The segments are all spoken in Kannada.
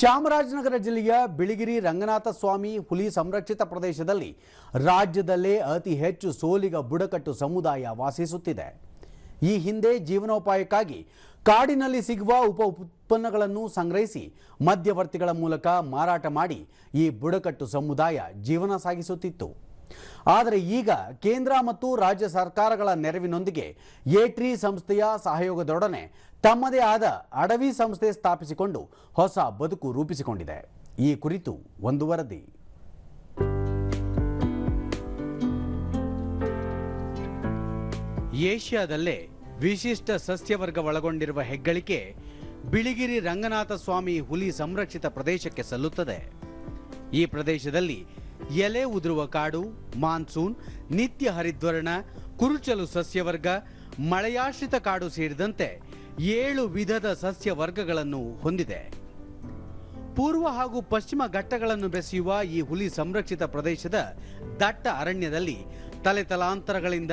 ಚಾಮರಾಜನಗರ ಜಿಲ್ಲೆಯ ಬಿಳಿಗಿರಿ ರಂಗನಾಥ ಸ್ವಾಮಿ ಹುಲಿ ಸಂರಕ್ಷಿತ ಪ್ರದೇಶದಲ್ಲಿ ರಾಜ್ಯದಲ್ಲೇ ಅತಿ ಹೆಚ್ಚು ಸೋಲಿಗ ಬುಡಕಟ್ಟು ಸಮುದಾಯ ವಾಸಿಸುತ್ತಿದೆ. ಈ ಹಿಂದೆ ಜೀವನೋಪಾಯಕ್ಕಾಗಿ ಕಾಡಿನಲ್ಲಿ ಸಿಗುವ ಉಪ ಉತ್ಪನ್ನಗಳನ್ನು ಸಂಗ್ರಹಿಸಿ ಮಧ್ಯವರ್ತಿಗಳ ಮೂಲಕ ಮಾರಾಟ ಮಾಡಿ ಈ ಬುಡಕಟ್ಟು ಸಮುದಾಯ ಜೀವನ ಸಾಗಿಸುತ್ತಿತ್ತು. ಆದರೆ ಈಗ ಕೇಂದ್ರ ಮತ್ತು ರಾಜ್ಯ ಸರ್ಕಾರಗಳ ನೆರವಿನೊಂದಿಗೆ ಏಟ್ರಿ ಸಂಸ್ಥೆಯ ಸಹಯೋಗದೊಡನೆ ತಮ್ಮದೇ ಆದ ಅಡವಿ ಸಂಸ್ಥೆ ಸ್ಥಾಪಿಸಿಕೊಂಡು ಹೊಸ ಬದುಕು ರೂಪಿಸಿಕೊಂಡಿದೆ. ಈ ಕುರಿತು ಒಂದು ವರದಿ. ಏಷ್ಯಾದಲ್ಲೇ ವಿಶಿಷ್ಟ ಸಸ್ಯವರ್ಗ ಒಳಗೊಂಡಿರುವ ಹೆಗ್ಗಳಿಕೆ ಬಿಳಿಗಿರಿ ರಂಗನಾಥ ಸ್ವಾಮಿ ಹುಲಿ ಸಂರಕ್ಷಿತ ಪ್ರದೇಶಕ್ಕೆ ಸಲ್ಲುತ್ತದೆ. ಈ ಪ್ರದೇಶದಲ್ಲಿ ಎಲೆ ಉದುರುವ ಕಾಡು, ಮಾನ್ಸೂನ್, ನಿತ್ಯ ಹರಿದ್ವರ್ಣ, ಕುರುಚಲು ಸಸ್ಯವರ್ಗ, ಮಳೆಯಾಶ್ರಿತ ಕಾಡು ಸೇರಿದಂತೆ ಏಳು ವಿಧದ ಸಸ್ಯ ವರ್ಗಗಳನ್ನು ಹೊಂದಿದೆ. ಪೂರ್ವ ಹಾಗೂ ಪಶ್ಚಿಮ ಘಟ್ಟಗಳನ್ನು ಬೆಸೆಯುವ ಈ ಹುಲಿ ಸಂರಕ್ಷಿತ ಪ್ರದೇಶದ ದಟ್ಟ ಅರಣ್ಯದಲ್ಲಿ ತಲೆತಲಾಂತರಗಳಿಂದ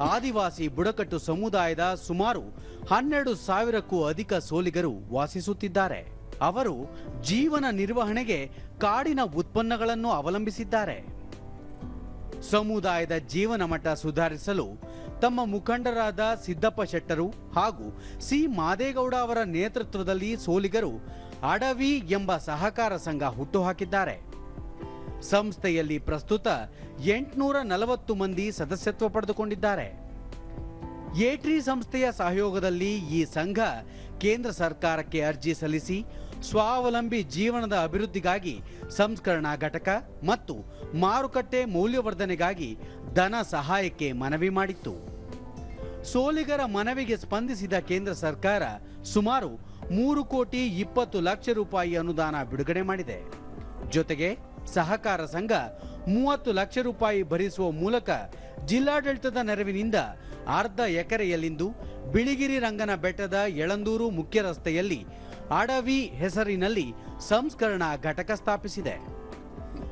ಆದಿವಾಸಿ ಬುಡಕಟ್ಟು ಸಮುದಾಯದ ಸುಮಾರು ಹನ್ನೆರಡು ಸಾವಿರಕ್ಕೂ ಅಧಿಕ ಸೋಲಿಗರು ವಾಸಿಸುತ್ತಿದ್ದಾರೆ. ಅವರು ಜೀವನ ನಿರ್ವಹಣೆಗೆ ಕಾಡಿನ ಉತ್ಪನ್ನಗಳನ್ನು ಅವಲಂಬಿಸಿದ್ದಾರೆ. ಸಮುದಾಯದ ಜೀವನ ಮಟ್ಟ ಸುಧಾರಿಸಲು ತಮ್ಮ ಮುಖಂಡರಾದ ಸಿದ್ದಪ್ಪ ಶೆಟ್ಟರು ಹಾಗೂ ಸಿ ಮಾದೇಗೌಡ ಅವರ ನೇತೃತ್ವದಲ್ಲಿ ಸೋಲಿಗರು ಅಡವಿ ಎಂಬ ಸಹಕಾರ ಸಂಘ ಹುಟ್ಟುಹಾಕಿದ್ದಾರೆ. ಸಂಸ್ಥೆಯಲ್ಲಿ ಪ್ರಸ್ತುತ ಎಂಟುನೂರ ನಲವತ್ತು ಮಂದಿ ಸದಸ್ಯತ್ವ ಪಡೆದುಕೊಂಡಿದ್ದಾರೆ. ಏಟ್ರಿ ಸಂಸ್ಥೆಯ ಸಹಯೋಗದಲ್ಲಿ ಈ ಸಂಘ ಕೇಂದ್ರ ಸರ್ಕಾರಕ್ಕೆ ಅರ್ಜಿ ಸಲ್ಲಿಸಿ ಸ್ವಾವಲಂಬಿ ಜೀವನದ ಅಭಿವೃದ್ಧಿಗಾಗಿ ಸಂಸ್ಕರಣಾ ಘಟಕ ಮತ್ತು ಮಾರುಕಟ್ಟೆ ಮೌಲ್ಯವರ್ಧನೆಗಾಗಿ ಧನ ಸಹಾಯಕ್ಕೆ ಮನವಿ ಮಾಡಿತ್ತು. ಸೋಲಿಗರ ಮನವಿಗೆ ಸ್ಪಂದಿಸಿದ ಕೇಂದ್ರ ಸರ್ಕಾರ ಸುಮಾರು ಮೂರು ಕೋಟಿ ಇಪ್ಪತ್ತು ಲಕ್ಷ ರೂಪಾಯಿ ಅನುದಾನ ಬಿಡುಗಡೆ ಮಾಡಿದೆ. ಜೊತೆಗೆ ಸಹಕಾರ ಸಂಘ ಮೂವತ್ತು ಲಕ್ಷ ರೂಪಾಯಿ ಭರಿಸುವ ಮೂಲಕ ಜಿಲ್ಲಾಡಳಿತದ ನೆರವಿನಿಂದ ಅರ್ಧ ಎಕರೆಯಲ್ಲಿಂದು ಬಿಳಿಗಿರಿ ರಂಗನ ಬೆಟ್ಟದ ಯಳಂದೂರು ಮುಖ್ಯ ರಸ್ತೆಯಲ್ಲಿ ಅಡವಿ ಹೆಸರಿನಲ್ಲಿ ಸಂಸ್ಕರಣಾ ಘಟಕ ಸ್ಥಾಪಿಸಿದೆ.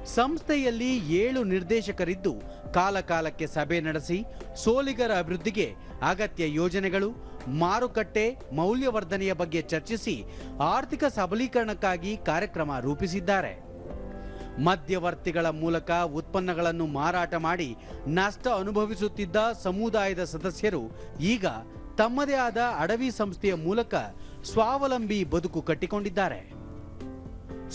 ಸಂಸ್ಥೆಯಲ್ಲಿ ಏಳು ನಿರ್ದೇಶಕರಿದ್ದು ಕಾಲಕಾಲಕ್ಕೆ ಸಭೆ ನಡೆಸಿ ಸೋಲಿಗರ ಅಭಿವೃದ್ಧಿಗೆ ಅಗತ್ಯ ಯೋಜನೆಗಳು, ಮಾರುಕಟ್ಟೆ, ಮೌಲ್ಯವರ್ಧನೆಯ ಬಗ್ಗೆ ಚರ್ಚಿಸಿ ಆರ್ಥಿಕ ಸಬಲೀಕರಣಕ್ಕಾಗಿ ಕಾರ್ಯಕ್ರಮ ರೂಪಿಸಿದ್ದಾರೆ. ಮಧ್ಯವರ್ತಿಗಳ ಮೂಲಕ ಉತ್ಪನ್ನಗಳನ್ನು ಮಾರಾಟ ಮಾಡಿ ನಷ್ಟ ಅನುಭವಿಸುತ್ತಿದ್ದ ಸಮುದಾಯದ ಸದಸ್ಯರು ಈಗ ತಮ್ಮದೇ ಆದ ಅಡವಿ ಸಂಸ್ಥೆಯ ಮೂಲಕ ಸ್ವಾವಲಂಬಿ ಬದುಕು ಕಟ್ಟಿಕೊಂಡಿದ್ದಾರೆ.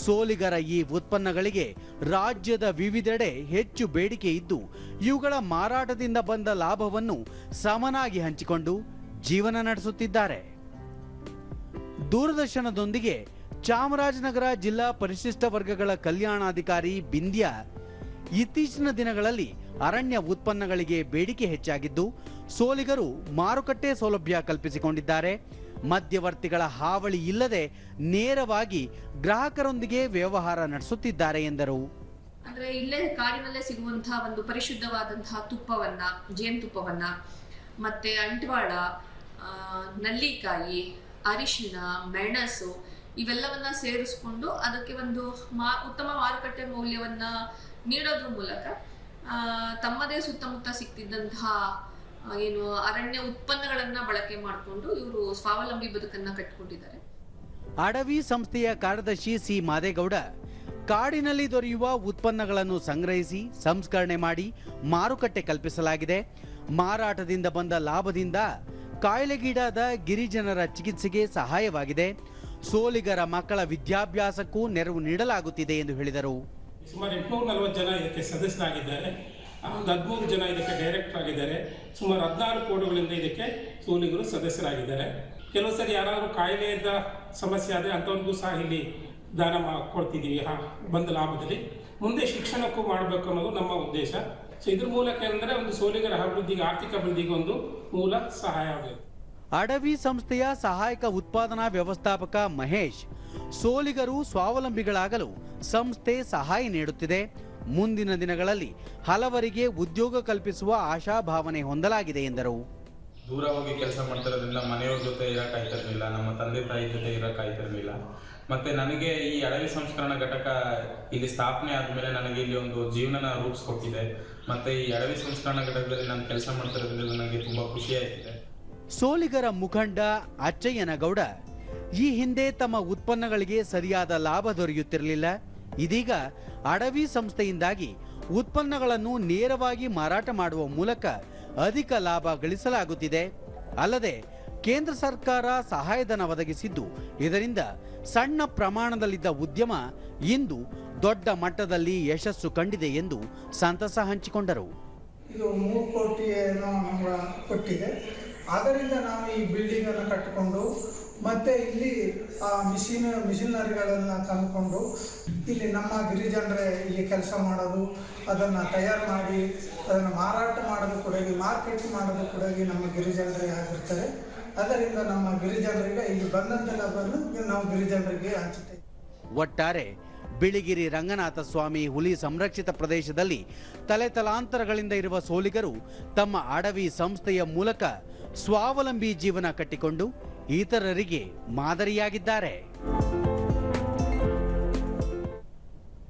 ಸೋಲಿಗರ ಈ ಉತ್ಪನ್ನಗಳಿಗೆ ರಾಜ್ಯದ ವಿವಿಧೆಡೆ ಹೆಚ್ಚು ಬೇಡಿಕೆ ಇದ್ದು, ಇವುಗಳ ಮಾರಾಟದಿಂದ ಬಂದ ಲಾಭವನ್ನು ಸಮನಾಗಿ ಹಂಚಿಕೊಂಡು ಜೀವನ ನಡೆಸುತ್ತಿದ್ದಾರೆ. ದೂರದರ್ಶನದೊಂದಿಗೆ ಚಾಮರಾಜನಗರ ಜಿಲ್ಲಾ ಪರಿಶಿಷ್ಟ ವರ್ಗಗಳ ಕಲ್ಯಾಣಾಧಿಕಾರಿ ಬಿಂದ್ಯಾ ಇತ್ತೀಚಿನ ದಿನಗಳಲ್ಲಿ ಅರಣ್ಯ ಉತ್ಪನ್ನಗಳಿಗೆ ಬೇಡಿಕೆ ಹೆಚ್ಚಾಗಿದ್ದು ಸೋಲಿಗರು ಮಾರುಕಟ್ಟೆ ಸೌಲಭ್ಯ ಕಲ್ಪಿಸಿಕೊಂಡಿದ್ದಾರೆ. ಮಧ್ಯವರ್ತಿಗಳ ಹಾವಳಿ ಇಲ್ಲದೆ ನೇರವಾಗಿ ಗ್ರಾಹಕರೊಂದಿಗೆ ವ್ಯವಹಾರ ನಡೆಸುತ್ತಿದ್ದಾರೆ ಎಂದರು. ಅಂದ್ರೆ ಇಲ್ಲೇ ಕಾಡಿನಲ್ಲೇ ಸಿಗುವಂತಹ ಒಂದು ಪರಿಶುದ್ಧವಾದಂತಹ ತುಪ್ಪವನ್ನ ಜೇನುತುಪ್ಪವನ್ನ ಮತ್ತೆ ಅಂಟ್ವಾಳ ನಲ್ಲಿಕಾಯಿ ಅರಿಶಿನ ಮೆಣಸು ಇವೆಲ್ಲವನ್ನ ಸೇರಿಸ್ಕೊಂಡು ಅದಕ್ಕೆ ಒಂದು ಮಾ ಉತ್ತಮ ಮಾರುಕಟ್ಟೆ ಮೌಲ್ಯವನ್ನ ನೀಡೋದ್ರ ಮೂಲಕ ತಮ್ಮದೇ ಸುತ್ತಮುತ್ತ ಸಿಗ್ತಿದ್ದಂತಹ ಆ, ಏನು ಅರಣ್ಯ ಉತ್ಪನ್ನಗಳನ್ನ ಬಳಕೆ ಮಾಡಿಕೊಂಡು ಇವರು ಸ್ವಾವಲಂಬಿ ಬದುಕನ್ನ ಕಟ್ಟಿಕೊಂಡಿದ್ದಾರೆ ಅಡವಿ ಸಂಸ್ಥೆಯ ಕಾರ್ಯದರ್ಶಿ ಸಿ ಮಾದೇಗೌಡ ಕಾಡಿನಲ್ಲಿ ದೊರೆಯುವ ಉತ್ಪನ್ನಗಳನ್ನು ಸಂಗ್ರಹಿಸಿ ಸಂಸ್ಕರಣೆ ಮಾಡಿ ಮಾರುಕಟ್ಟೆ ಕಲ್ಪಿಸಲಾಗಿದೆ. ಮಾರಾಟದಿಂದ ಬಂದ ಲಾಭದಿಂದ ಕಾಯಿಲೆಗೀಡಾದ ಗಿರಿಜನರ ಚಿಕಿತ್ಸೆಗೆ ಸಹಾಯವಾಗಿದೆ. ಸೋಲಿಗರ ಮಕ್ಕಳ ವಿದ್ಯಾಭ್ಯಾಸಕ್ಕೂ ನೆರವು ನೀಡಲಾಗುತ್ತಿದೆ ಎಂದು ಹೇಳಿದರು. ಸುಮಾರು ಎಂಟುನೂರ ನಲವತ್ತು ಜನ ಇದಕ್ಕೆ ಸದಸ್ಯರಾಗಿದ್ದಾರೆ. ಒಂದು ಹದಿಮೂರು ಜನ ಇದಕ್ಕೆ ಡೈರೆಕ್ಟರ್ ಆಗಿದ್ದಾರೆ. ಸುಮಾರು ಹದಿನಾರು ಕೋಟಿಗಳಿಂದ ಇದಕ್ಕೆ ಸೋಲಿಗರು ಸದಸ್ಯರಾಗಿದ್ದಾರೆ. ಕೆಲವು ಸರಿ ಯಾರಾದರೂ ಕಾಯಿಲೆಯಿಂದ ಸಮಸ್ಯೆ ಆದರೆ ಅಂಥವ್ರಿಗೂ ಸಹ ಇಲ್ಲಿ ದಾನ ಕೊಡ್ತಿದ್ದೀವಿ ಹಾ, ಬಂದ ಲಾಭದಲ್ಲಿ. ಮುಂದೆ ಶಿಕ್ಷಣಕ್ಕೂ ಮಾಡಬೇಕು ಅನ್ನೋದು ನಮ್ಮ ಉದ್ದೇಶ. ಸೊ ಇದ್ರ ಮೂಲಕ ಏನಂದರೆ ಒಂದು ಸೋಲಿಗರ ಅಭಿವೃದ್ಧಿಗೆ, ಆರ್ಥಿಕ ಅಭಿವೃದ್ಧಿಗೆ ಒಂದು ಮೂಲ ಸಹಾಯ ಆಗುತ್ತೆ ಅಡವಿ ಸಂಸ್ಥೆಯ ಸಹಾಯಕ ಉತ್ಪಾದನಾ ವ್ಯವಸ್ಥಾಪಕ ಮಹೇಶ್, ಸೋಲಿಗರು ಸ್ವಾವಲಂಬಿಗಳಾಗಲು ಸಂಸ್ಥೆ ಸಹಾಯ ನೀಡುತ್ತಿದೆ. ಮುಂದಿನ ದಿನಗಳಲ್ಲಿ ಹಲವರಿಗೆ ಉದ್ಯೋಗ ಕಲ್ಪಿಸುವ ಆಶಾಭಾವನೆ ಹೊಂದಲಾಗಿದೆ ಎಂದರು. ದೂರ ಹೋಗಿ ಕೆಲಸ ಮಾಡ್ತಿರೋದ್ರಿಂದ ಮನೆಯವ್ರ ಜೊತೆ ಇರಕ್ ಆಯ್ತಿರ್ಲಿಲ್ಲ ನಮ್ಮ ತಂದೆ ತಾಯಿ ಜೊತೆ ಇರಕ್ ಆಯ್ತಿರ್ಲಿಲ್ಲ. ಮತ್ತೆ ನನಗೆ ಈ ಅಡವಿ ಸಂಸ್ಕರಣ ಘಟಕ ಇಲ್ಲಿ ಸ್ಥಾಪನೆ ಆದ್ಮೇಲೆ ನನಗೆ ಇಲ್ಲಿ ಒಂದು ಜೀವನನ ರೂಪಿಸ್ಕೊಟ್ಟಿದೆ ಮತ್ತೆ ಈ ಅಡವಿ ಸಂಸ್ಕರಣ ಘಟಕದಲ್ಲಿ ನಾನು ಕೆಲಸ ಮಾಡ್ತಿರೋದ್ರಿಂದ ನನಗೆ ತುಂಬಾ ಖುಷಿ ಆಯ್ತಿದೆ. ಸೋಲಿಗರ ಮುಖಂಡ ಅಚ್ಚಯ್ಯನಗೌಡ ಈ ಹಿಂದೆ ತಮ್ಮ ಉತ್ಪನ್ನಗಳಿಗೆ ಸರಿಯಾದ ಲಾಭ ದೊರೆಯುತ್ತಿರಲಿಲ್ಲ. ಇದೀಗ ಅಡವಿ ಸಂಸ್ಥೆಯಿಂದಾಗಿ ಉತ್ಪನ್ನಗಳನ್ನು ನೇರವಾಗಿ ಮಾರಾಟ ಮಾಡುವ ಮೂಲಕ ಅಧಿಕ ಲಾಭ ಗಳಿಸಲಾಗುತ್ತಿದೆ. ಅಲ್ಲದೆ ಕೇಂದ್ರ ಸರ್ಕಾರ ಸಹಾಯಧನ ಒದಗಿಸಿದ್ದು, ಇದರಿಂದ ಸಣ್ಣ ಪ್ರಮಾಣದಲ್ಲಿದ್ದ ಉದ್ಯಮ ಇಂದು ದೊಡ್ಡ ಮಟ್ಟದಲ್ಲಿ ಯಶಸ್ಸು ಕಂಡಿದೆ ಎಂದು ಸಂತಸ ಹಂಚಿಕೊಂಡರು. ಇದು ಮೂರು ಕೋಟಿ ಕೊಟ್ಟಿದೆ. ಅದರಿಂದ ನಾವು ಈ ಬಿಲ್ಡಿಂಗ್ ಅನ್ನು ಕಟ್ಟಿಕೊಂಡು ಮತ್ತೆ ಇಲ್ಲಿ, ಆ ಮಿಷಿನ್ ಮಿಷಿನರಿಗಳನ್ನ ತಂದುಕೊಂಡು ಇಲ್ಲಿ ನಮ್ಮ ಗಿರಿಜನರೇ ಇಲ್ಲಿ ಕೆಲಸ ಮಾಡೋದು, ಅದನ್ನು ತಯಾರು ಮಾಡಿ, ಅದನ್ನು ಮಾರಾಟ ಮಾಡೋದು ಕೂಡ ಮಾರ್ಕೆಟ್ ಮಾಡೋದು ಕೂಡ ನಮ್ಮ ಗಿರಿಜನರೇ ಆಗಿರ್ತಾರೆ. ಅದರಿಂದ ನಮ್ಮ ಗಿರಿಜನರಿಗೆ ಇಲ್ಲಿ ಬಂದಂಥ ಲಾಭವನ್ನು ನಾವು ಗಿರಿಜನರಿಗೆ ಹಂಚುತ್ತೆ ಒಟ್ಟಾರೆ ಬಿಳಿಗಿರಿ ರಂಗನಾಥ ಸ್ವಾಮಿ ಹುಲಿ ಸಂರಕ್ಷಿತ ಪ್ರದೇಶದಲ್ಲಿ ತಲೆ ತಲಾಂತರಗಳಿಂದ ಇರುವ ಸೋಲಿಗರು ತಮ್ಮ ಅಡವಿ ಸಂಸ್ಥೆಯ ಮೂಲಕ ಸ್ವಾವಲಂಬಿ ಜೀವನ ಕಟ್ಟಿಕೊಂಡು ಇತರರಿಗೆ ಮಾದರಿಯಾಗಿದ್ದಾರೆ.